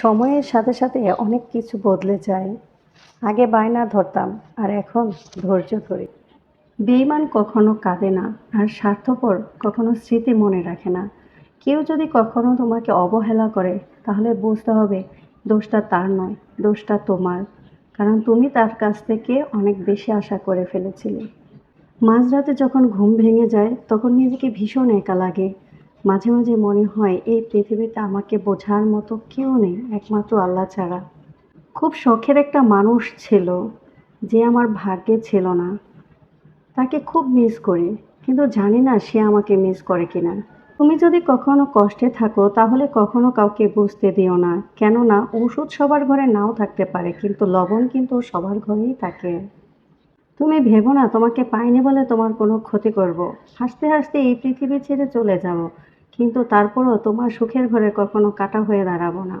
সময়ের সাথে সাথে অনেক কিছু বদলে যায়। আগে বায়না ধরতাম, আর এখন ধৈর্য ধরি। বেইমান কখনো কাঁদে না, আর স্বার্থপর কখনো স্মৃতি মনে রাখে না। কেউ যদি কখনো তোমাকে অবহেলা করে, তাহলে বুঝতে হবে দোষটা তার নয়, দোষটা তোমার। কারণ তুমি তার কাছ থেকে অনেক বেশি আশা করে ফেলেছিলে। মাঝরাতে যখন ঘুম ভেঙে যায়, তখন নিজেকে ভীষণ একা লাগে। মাঝে মাঝে মনে হয়, এই পৃথিবীতে আমাকে বোঝার মতো কেউ নেই, একমাত্র আল্লাহ ছাড়া। খুব শখের একটা মানুষ ছিল, যে আমার ভাগ্যে ছিল না। তাকে খুব মিস করি, কিন্তু জানি না সে আমাকে মিস করে কিনা। তুমি যদি কখনো কষ্টে থাকো, তাহলে কখনো কাউকে বুঝতে দিও না। কেননা, ওষুধ সবার ঘরে নাও থাকতে পারে, কিন্তু লবণ কিন্তু সবার ঘরেই থাকে। তুমি ভেবো না, তোমাকে পাইনি বলে তোমার কোনো ক্ষতি করব। হাসতে হাসতে এই পৃথিবী ছেড়ে চলে যাব। কিন্তু তারপরও তোমার সুখের ঘরে কখনো কাটা হয়ে দাঁড়াবো না।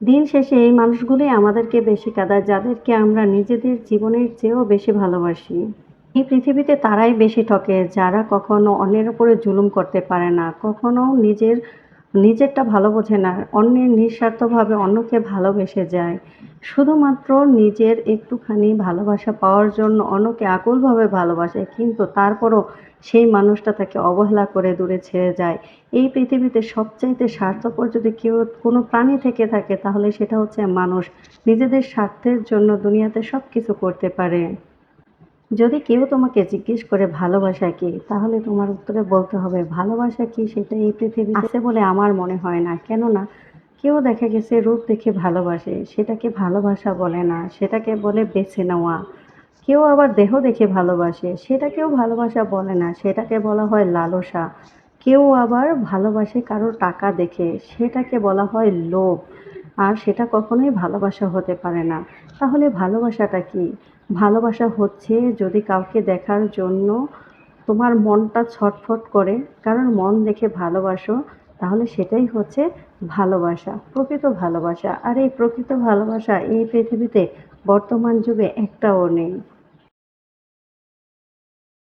দিন শেষে এই মানুষগুলোই আমাদেরকে বেশি কাঁদায়, যাদেরকে আমরা নিজেদের জীবনের চেয়েও বেশি ভালোবাসি। এই পৃথিবীতে তারাই বেশি ঠকে, যারা কখনো অন্যের উপরে জুলুম করতে পারে না, কখনো নিজের, নিজেরটা ভালো বোঝে না, অন্যের নিঃস্বার্থভাবে অন্যকে ভালোবেসে যায়। শুধুমাত্র নিজের একটুখানি ভালোবাসা পাওয়ার জন্য অন্যকে আকুলভাবে ভালোবাসে, কিন্তু তারপরও সেই মানুষটা তাকে অবহেলা করে দূরে ছেড়ে যায়। এই পৃথিবীতে সবচাইতে স্বার্থপর যদি কেউ কোনো প্রাণী থেকে থাকে, তাহলে সেটা হচ্ছে মানুষ। নিজেদের স্বার্থের জন্য দুনিয়াতে সব কিছু করতে পারে। যদি কেউ তোমাকে জিজ্ঞেস করে ভালোবাসা কি, তাহলে তোমার উত্তরে বলতে হবে, ভালোবাসা কি সেটা এই পৃথিবীতে আছে বলে আমার মনে হয় না। কেননা কেউ দেখা গেছে রূপ দেখে ভালোবাসে, সেটাকে ভালোবাসা বলে না, সেটাকে বলে বেছে নেওয়া। কেউ আবার দেহ দেখে ভালোবাসে, সেটাকেও ভালোবাসা বলে না, সেটাকে বলা হয় লালসা। কেউ আবার ভালোবাসে কারও টাকা দেখে, সেটাকে বলা হয় লোভ। আর সেটা কখনোই ভালোবাসা হতে পারে না। তাহলে ভালোবাসাটা কি? ভালোবাসা হচ্ছে যদি কাউকে দেখার জন্য তোমার মনটা ছটফট করে, কারণ মন দেখে ভালোবাসো তাহলে সেটাই হচ্ছে ভালোবাসা, প্রকৃত ভালোবাসা। আর এই প্রকৃত ভালোবাসা এই পৃথিবীতে বর্তমান যুগে একটাও নেই।